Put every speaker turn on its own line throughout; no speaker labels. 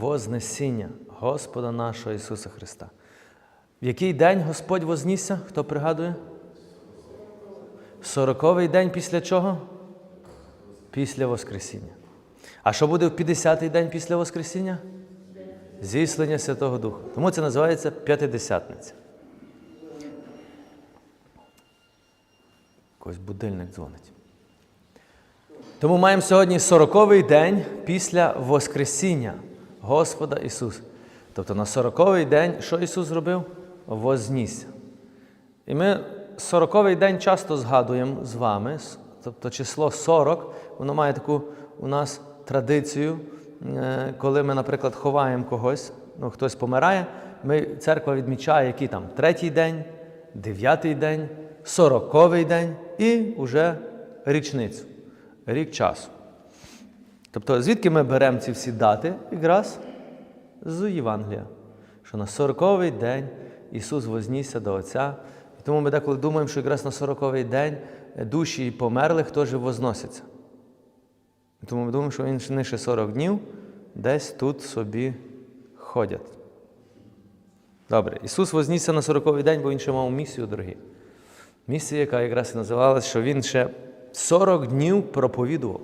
Вознесіння Господа нашого Ісуса Христа. В який день Господь вознісся? Хто пригадує? Сороковий день після чого? Після Воскресіння. А що буде в 50-й день після Воскресіння? Зіслання Святого Духа. Тому це називається П'ятидесятниця. Якось будильник дзвонить. Тому маємо сьогодні 40-й день після Воскресіння Господа Ісуса. Тобто на 40-й день, що Ісус зробив? Вознісся. І ми 40-й день часто згадуємо з вами, тобто число 40, воно має таку у нас традицію, е, коли ми, наприклад, ховаємо когось, ну, хтось помирає, ми, церква відмічає, який там третій день, дев'ятий день, сороковий день і вже річницю, рік часу. Тобто, звідки ми беремо ці всі дати? Якраз з Євангелія, що на 40-й день Ісус вознісся до Отця. І тому ми деколи думаємо, що якраз на 40-й день душі померлих теж возносяться. І тому ми думаємо, що не ще 40 днів десь тут собі ходять. Добре, Ісус вознісся на 40-й день, бо Він ще мав місію, дорогі. Місія, яка якраз і називалась, що Він ще 40 днів проповідував.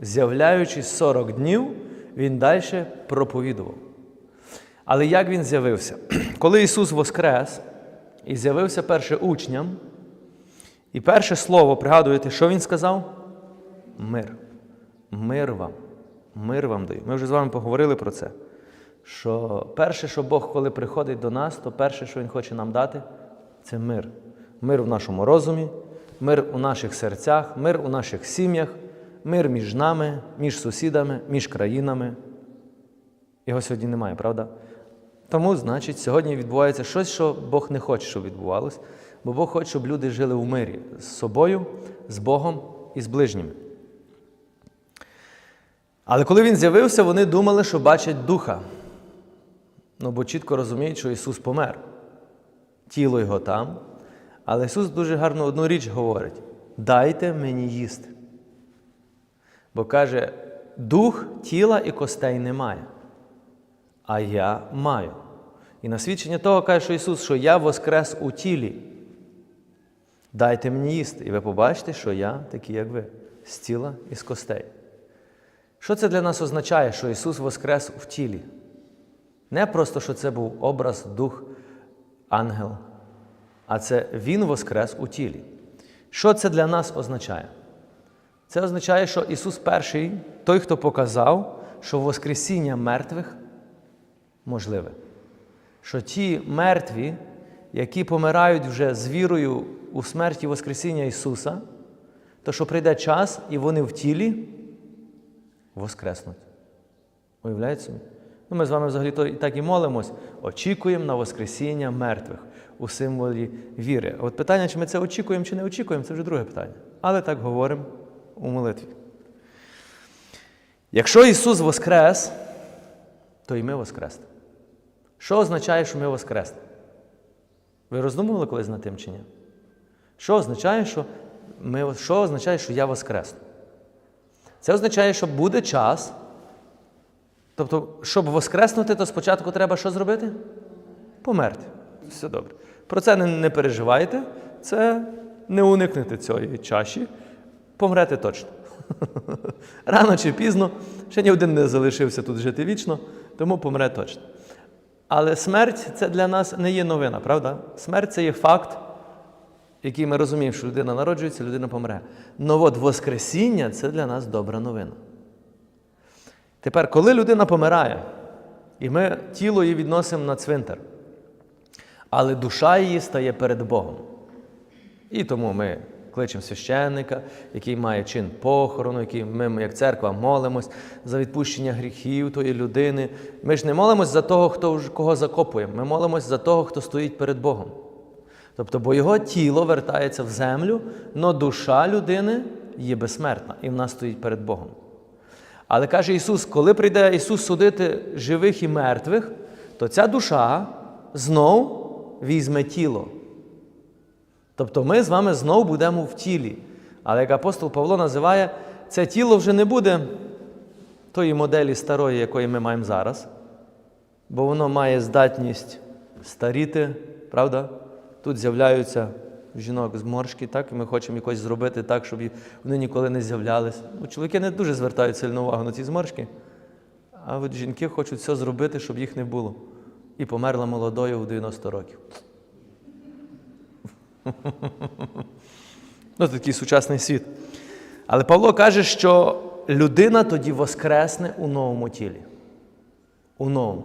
З'являючись 40 днів, він далі проповідував. Але як він з'явився? Коли Ісус воскрес і з'явився перше учням, і перше слово, пригадуєте, що Він сказав? Мир. Мир вам. Мир вам даю. Ми вже з вами поговорили про це. Що перше, що Бог, коли приходить до нас, то перше, що Він хоче нам дати, це мир. Мир в нашому розумі, мир у наших серцях, мир у наших сім'ях, мир між нами, між сусідами, між країнами. Його сьогодні немає, правда? Тому, значить, сьогодні відбувається щось, що Бог не хоче, щоб відбувалося, бо Бог хоче, щоб люди жили в мирі з собою, з Богом і з ближніми. Але коли він з'явився, вони думали, що бачать духа. Ну, бо чітко розуміють, що Ісус помер. Тіло його там. Але Ісус дуже гарно одну річ говорить: дайте мені їсти. Бо каже, дух тіла і костей немає, а я маю. І на свідчення того каже, Ісус, що я воскрес у тілі. Дайте мені їсти, і ви побачите, що я такий, як ви, з тіла і з костей. Що це для нас означає, що Ісус воскрес в тілі? Не просто, що це був образ, дух, ангел, а це Він воскрес у тілі. Що це для нас означає? Це означає, що Ісус перший, той, хто показав, що Воскресіння мертвих можливе. Що ті мертві, які помирають вже з вірою у смерті Воскресіння Ісуса, то що прийде час і вони в тілі воскреснуть. Уявляєте собі? Ну, Ми з вами взагалі то і так і молимось, очікуємо на Воскресіння мертвих у символі віри. От питання, чи ми це очікуємо, чи не очікуємо, це вже друге питання. Але так говоримо у молитві. Якщо Ісус Воскрес, то і ми Воскреснемо. Що означає, що ми Воскреснемо? Ви роздумували колись над тим чи ні? Що означає, що, ми, що означає, що я Воскресну? Це означає, що буде час. Тобто, щоб воскреснути, то спочатку треба що зробити? Померти. Все добре. Про це не переживайте, це не уникнете цієї чаші, помрете точно. Рано чи пізно, ще ні один не залишився тут жити вічно, тому помре точно. Але смерть це для нас не є новина, правда? Смерть це є факт, який ми розуміємо, що людина народжується, людина помре. Но от Воскресіння це для нас добра новина. Тепер, коли людина помирає, і ми тіло її відносимо на цвинтар, але душа її стає перед Богом. І тому ми кличемо священника, який має чин похорону, який ми, як церква, молимось за відпущення гріхів тої людини. Ми ж не молимось за того, хто, кого закопуємо, ми молимось за того, хто стоїть перед Богом. Тобто, бо його тіло вертається в землю, але душа людини є безсмертна і вона стоїть перед Богом. Але каже Ісус, коли прийде Ісус судити живих і мертвих, то ця душа знов візьме тіло. Тобто ми з вами знов будемо в тілі. Але як апостол Павло називає, це тіло вже не буде тої моделі старої, якої ми маємо зараз, бо воно має здатність старіти, правда? Тут з'являються жінок зморшки, так? і ми хочемо якось зробити так, щоб вони ніколи не з'являлися. Ну, чоловіки не дуже звертають сильну увагу на ці зморшки, а от жінки хочуть все зробити, щоб їх не було. І померла молодою в 90 років. Ну, це такий сучасний світ. Але Павло каже, що людина тоді воскресне у новому тілі. У новому.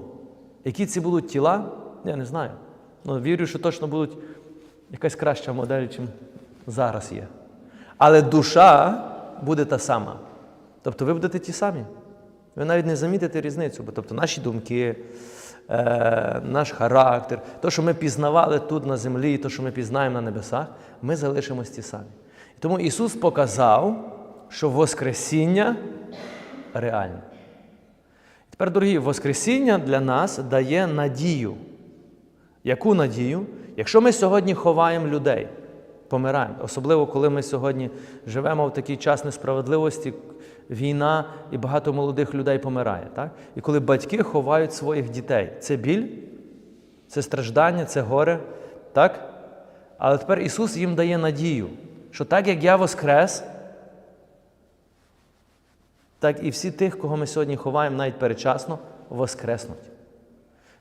Які ці будуть тіла, я не знаю. Ну, вірю, що точно будуть якась краща модель, ніж зараз є. Але душа буде та сама. Тобто ви будете ті самі. Ви навіть не замітите різницю, бо тобто наші думки, е, наш характер, то, що ми пізнавали тут на землі, і то, що ми пізнаємо на небесах, ми залишимось ті самі. Тому Ісус показав, що Воскресіння реальне. Тепер, дорогі, Воскресіння для нас дає надію. Яку надію? Якщо ми сьогодні ховаємо людей, помираємо, особливо коли ми сьогодні живемо в такий час несправедливості, війна і багато молодих людей помирає. Так? І коли батьки ховають своїх дітей, це біль, це страждання, це горе. Так? Але тепер Ісус їм дає надію, що так як я воскрес, так і всі тих, кого ми сьогодні ховаємо навіть передчасно, воскреснуть.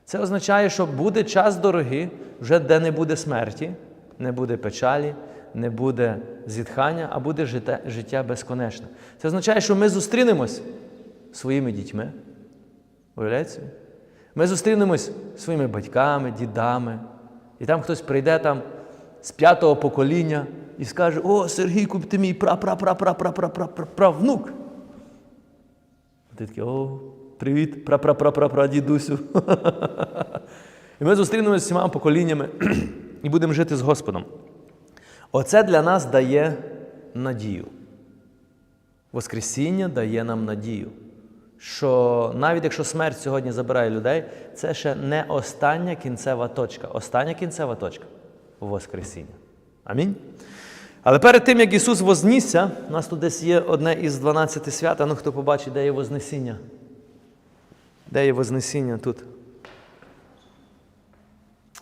Це означає, що буде час дорогий, вже де не буде смерті, не буде печалі, не буде зітхання, а буде життя, життя безконечне. Це означає, що ми зустрінемось своїми дітьми. Уявляєте собі? Ми зустрінемось своїми батьками, дідами, і там хтось прийде там з п'ятого покоління і скаже: О, Сергійку, ти мій пра-пра-пра-пра-пра-пра-пра-правнук. Ти такий, о, привіт, пра-пра-пра-пра-пра, дідусю. І ми зустрінемося з всіма поколіннями і будемо жити з Господом. Оце для нас дає надію. Воскресіння дає нам надію, що навіть якщо смерть сьогодні забирає людей, це ще не остання кінцева точка. Остання кінцева точка Воскресіння. Амінь. Але перед тим, як Ісус вознісся, у нас тут десь є одне із 12 свят, ну хто побачить, де є Вознесіння? Де є Вознесіння тут?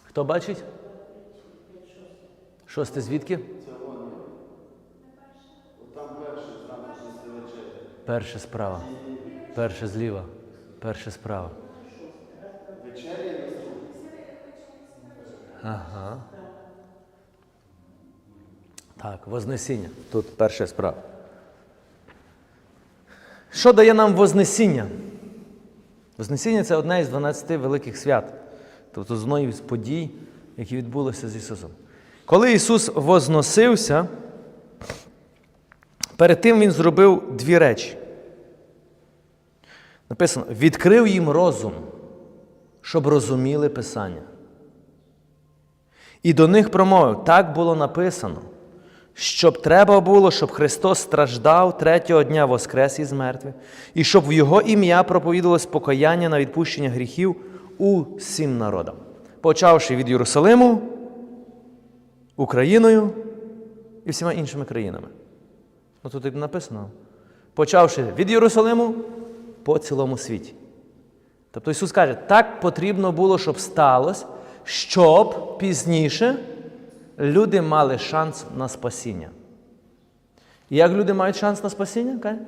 Хто бачить? Шосте звідки? Перше справа. Перше зліва. Перше справа. Ага. Так, Вознесіння. Тут перша справа. Що дає нам Вознесіння? Вознесіння це одне із 12 великих свят, тобто з одної з подій, які відбулися з Ісусом. Коли Ісус возносився, перед тим Він зробив дві речі. Написано: відкрив їм розум, щоб розуміли Писання. І до них промовив, так було написано, щоб треба було, щоб Христос страждав третього дня воскрес із мертвих, і щоб в Його ім'я проповідувалось покаяння на відпущення гріхів усім народам, почавши від Єрусалиму, Україною і всіма іншими країнами. Ну тут написано. Почавши від Єрусалиму по цілому світі. Тобто Ісус каже, так потрібно було, щоб сталося, щоб пізніше люди мали шанс на спасіння. І як люди мають шанс на спасіння? Каже?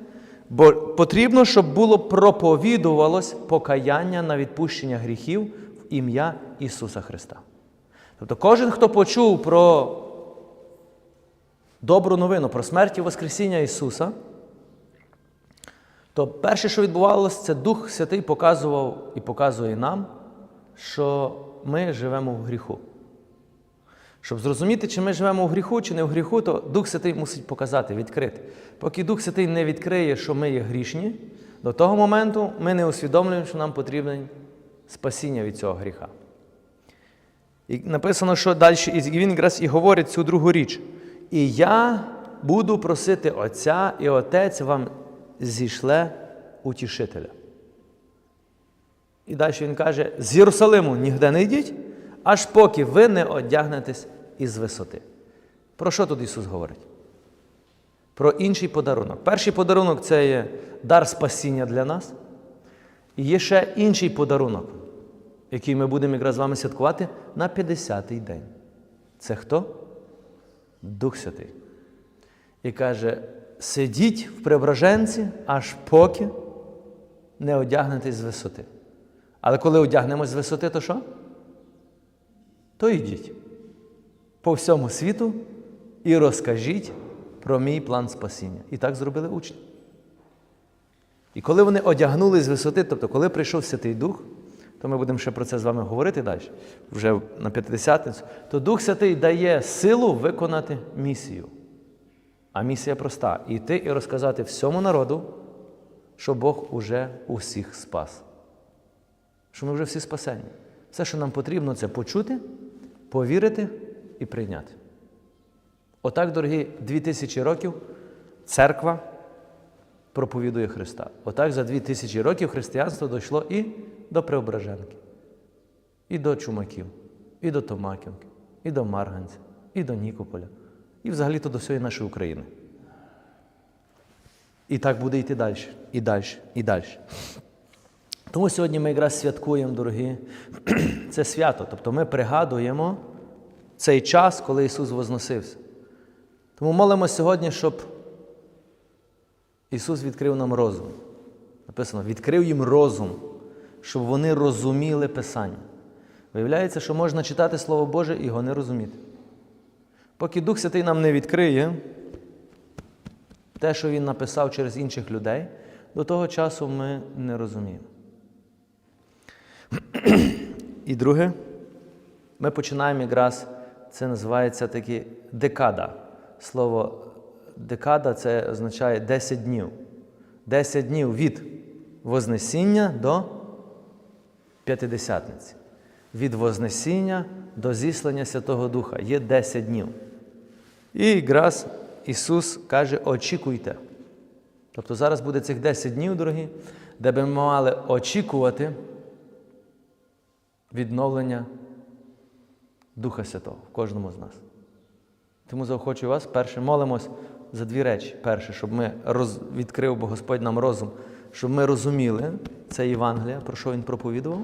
Бо потрібно, щоб було проповідувалось покаяння на відпущення гріхів в ім'я Ісуса Христа. Тобто кожен, хто почув про добру новину, про смерть і Воскресіння Ісуса, то перше, що відбувалося, це Дух Святий показував і показує нам, що ми живемо в гріху. Щоб зрозуміти, чи ми живемо в гріху, чи не в гріху, то Дух Святий мусить показати, відкрити. Поки Дух Святий не відкриє, що ми є грішні, до того моменту ми не усвідомлюємо, що нам потрібне спасіння від цього гріха. І написано, що далі, і він якраз і говорить цю другу річ. І я буду просити Отця, і Отець вам зійшле утішителя. І далі він каже: з Єрусалиму нігде не йдіть, аж поки ви не одягнетесь із висоти. Про що тут Ісус говорить? про інший подарунок. Перший подарунок це є дар спасіння для нас. І є ще інший подарунок, який ми будемо якраз з вами святкувати на 50-й день. Це хто? Дух Святий. І каже: сидіть в преображенці, аж поки не одягнетесь з висоти. Але коли одягнемось з висоти, то що? То йдіть по всьому світу і розкажіть про мій план спасіння. І так зробили учні. І коли вони одягнули з висоти, тобто, коли прийшов Святий Дух, то ми будемо ще про це з вами говорити далі, вже на п'ятидесятницю, то Дух Святий дає силу виконати місію. А місія проста: іти і розказати всьому народу, що Бог уже усіх спас. Що ми вже всі спасені. Все, що нам потрібно, це почути, повірити і прийняти. Отак, дорогі, дві тисячі років церква проповідує Христа. Отак за дві тисячі років християнство дійшло і до Преображенки, і до Чумаків, і до Томаківки, і до Марганця, і до Нікополя, і взагалі-то до всієї нашої України. І так буде йти далі, і далі, і далі. Тому сьогодні ми якраз святкуємо, дорогі, це свято. Тобто ми пригадуємо цей час, коли Ісус возносився. Тому молимо сьогодні, щоб Ісус відкрив нам розум. Написано, відкрив їм розум, щоб вони розуміли Писання. Виявляється, що можна читати Слово Боже і його не розуміти. Поки Дух Святий нам не відкриє те, що Він написав через інших людей, до того часу ми не розуміємо. І друге, ми починаємо якраз, це називається таки декада. Слово декада це означає 10 днів. 10 днів від Вознесіння до П'ятидесятниці. Від Вознесіння до зіслання Святого Духа є 10 днів. І якраз Ісус каже: очікуйте. Тобто зараз буде цих 10 днів, дорогі, де би ми мали очікувати відновлення Духа Святого в кожному з нас. Тому заохочую вас, перше, молимось за дві речі. Перше, щоб ми роз... відкрив Бо Господь нам розум, щоб ми розуміли це Євангелія, про що Він проповідував.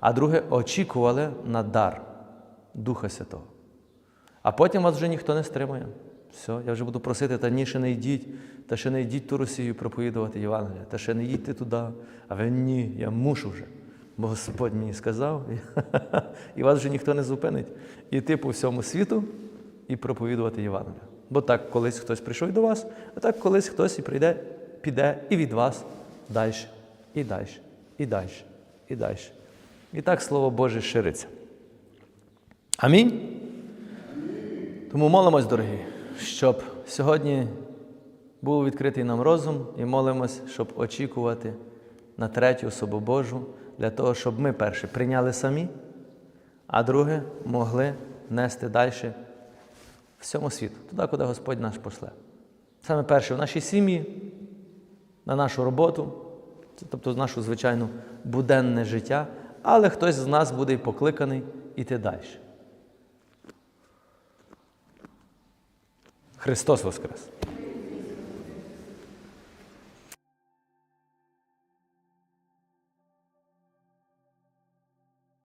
А друге, очікували на дар Духа Святого. А потім вас вже ніхто не стримує. Все, я вже буду просити, та ні, ще не йдіть, та ще не йдіть ту Росію проповідувати Євангелія, та ще не їдьте туди. А ви ні, я мушу вже. Бо Господь мені сказав, і вас вже ніхто не зупинить. Іти по всьому світу і проповідувати Євангелія. Бо так колись хтось прийшов до вас, а так колись хтось і прийде, піде і від вас далі, і далі, і далі, і далі. І так Слово Боже шириться. Амінь. Тому молимось, дорогі, щоб сьогодні був відкритий нам розум і молимось, щоб очікувати на третю особу Божу, для того, щоб ми перше прийняли самі, а друге могли нести далі всьому світу, туди, куди Господь наш пошле. Саме перше в нашій сім'ї, на нашу роботу, тобто нашу звичайну буденне життя, але хтось з нас буде й покликаний іти далі. Христос Воскрес!